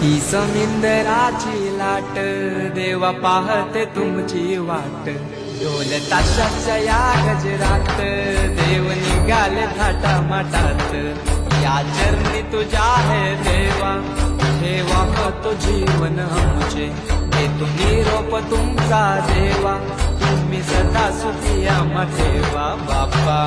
ही समिंदराची लाट देवा पाहते तुमची वाट. ढोल ताशाच्या या गजरात देव निघाले थाटा माटात या चरणी तुझ्या हे देवा ठेवा हो जीवन आमचे. हे तुम्ही रोप तुमचा देवा तुम्ही सदा सुखी आम्हा ठेवा. बाप्पा